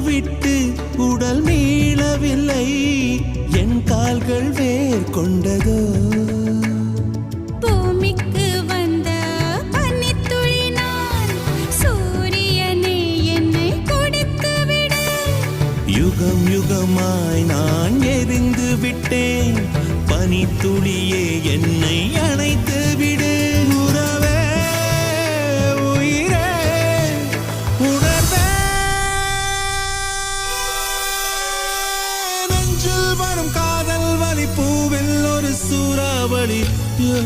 விட்டு உடல் மீளவில்லை. என் கால்கள் வேர் கொண்டதோ? யுகம் யுகமாய் நான் எரிந்து விட்டேன். பனித்துளியே என் நெஞ்சில் வரும் காதல் வலி பூவில் ஒரு சூறாவளி யோ.